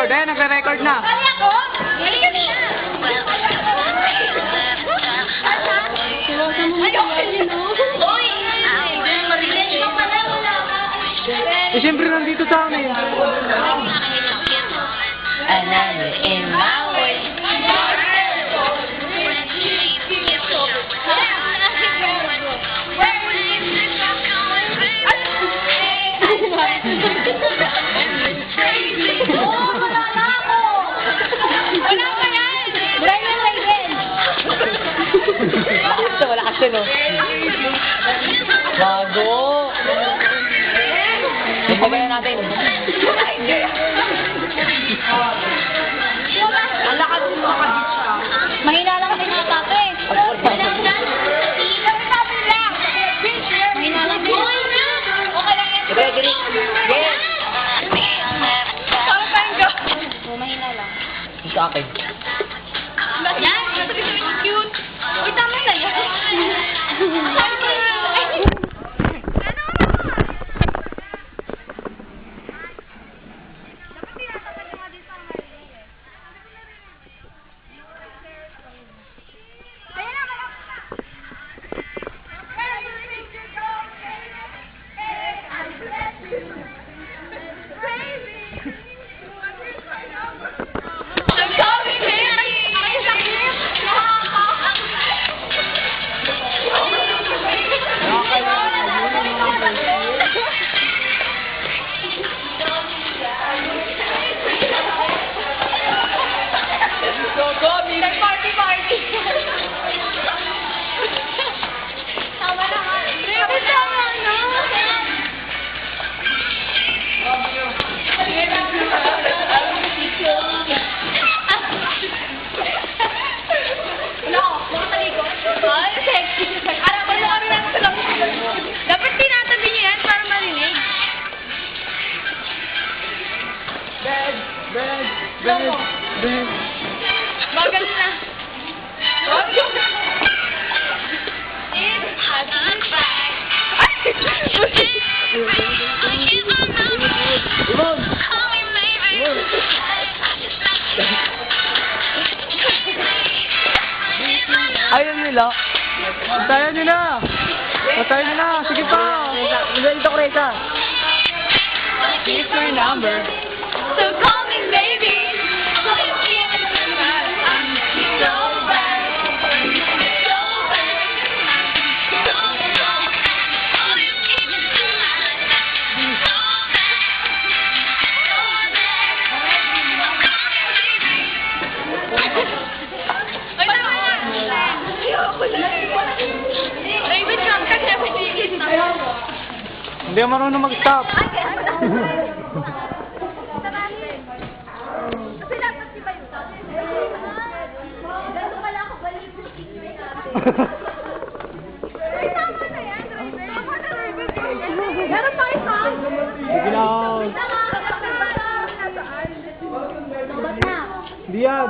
nagre-record. Ayan, nagre-record na. Kali ako? Marinig ka ka. Eh, siyempre nandito sa amin. Another in my way. Oo, Ito, wala kasi no. Bago. Ipagaya natin. Ang lakas mo makadis ka. Mahina lang din yung tato eh. Mahina Bed, bed, bed. Bagal na. Ayaw nila. Tayo nila. Tayo nila. Sige pa. Dito ko Reza. Here's your number. So call Tama na, Raven. Meron pa isa. Sige na. Diyan.